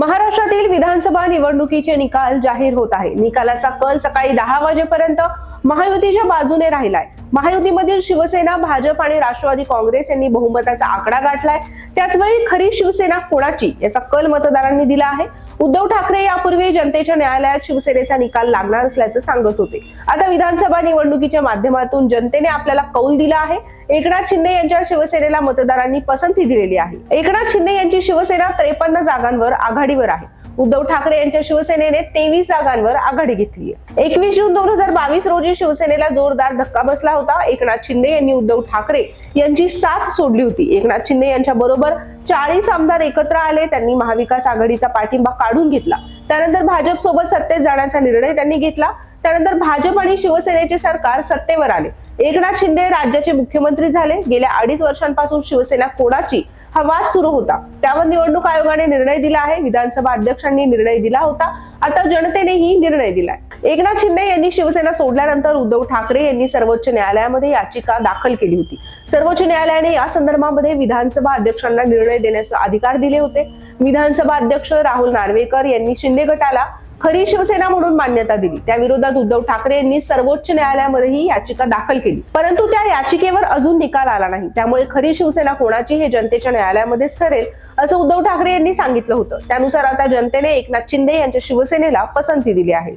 महाराष्ट्रातील विधानसभा निवडणुकीचे निकाल जाहीर होत आहे निकालाचा कल सकाळी दहा वाजेपर्यंत महायुतीच्या बाजूने राहिलाय. महायुतीमधील शिवसेना भाजप आणि राष्ट्रवादी काँग्रेस यांनी बहुमताचा आकडा गाठलाय. त्याचवेळी खरी शिवसेना कोणाची याचा कल मतदारांनी दिला आहे. उद्धव ठाकरे यापूर्वी जनतेच्या न्यायालयात शिवसेनेचा निकाल लागणार असल्याचं सांगत होते. आता विधानसभा निवडणुकीच्या माध्यमातून जनतेने आपल्याला कौल दिला आहे. एकनाथ शिंदे यांच्या शिवसेनेला मतदारांनी पसंती दिलेली आहे. एकनाथ शिंदे यांची शिवसेना त्रेपन्न जागांवर आघाडीवर आहे. उद्धव ठाकरे यांच्या शिवसेनेने तेवीस जागांवर आघाडी घेतली आहे. एकवीस जून दोन हजार बावीस रोजी शिवसेनेला जोरदार धक्का बसला होता. एकनाथ शिंदे यांनी उद्धव ठाकरे यांची साथ सोडली होती. एकनाथ शिंदे यांच्या बरोबर चाळीस आमदार एकत्र आले. त्यांनी महाविकास आघाडीचा पाठिंबा काढून घेतला. त्यानंतर भाजप सोबत सत्तेत जाण्याचा निर्णय त्यांनी घेतला. त्यानंतर भाजप आणि शिवसेनेचे सरकार सत्तेवर आले. एकनाथ शिंदे राज्याचे मुख्यमंत्री झाले. गेल्या अडीच वर्षांपासून शिवसेना कोणाची हा वाद सुरू होता. त्यावर निवडणूक आयोगाने निर्णय दिला आहे. विधानसभा अध्यक्षांनी निर्णय दिला होता. आता जनतेनेही निर्णय दिलाय. एकनाथ शिंदे यांनी शिवसेना सोडल्यानंतर उद्धव ठाकरे यांनी सर्वोच्च न्यायालयामध्ये याचिका दाखल केली होती. सर्वोच्च न्यायालयाने या संदर्भामध्ये विधानसभा अध्यक्षांना निर्णय देण्याचे अधिकार दिले होते. विधानसभा अध्यक्ष राहुल नार्वेकर यांनी शिंदे गटाला खरी शिवसेना म्हणून मान्यता दिली. त्या विरोधात उद्धव ठाकरे यांनी सर्वोच्च न्यायालयामध्ये ही याचिका दाखल केली. परंतु त्या याचिकेवर अजून निकाल आला नाही. त्यामुळे खरी शिवसेना कोणाची हे जनतेच्या न्यायालयामध्येच ठरेल असं उद्धव ठाकरे यांनी सांगितलं होतं. त्यानुसार आता जनतेने एकनाथ शिंदे यांच्या शिवसेनेला पसंती दिली आहे.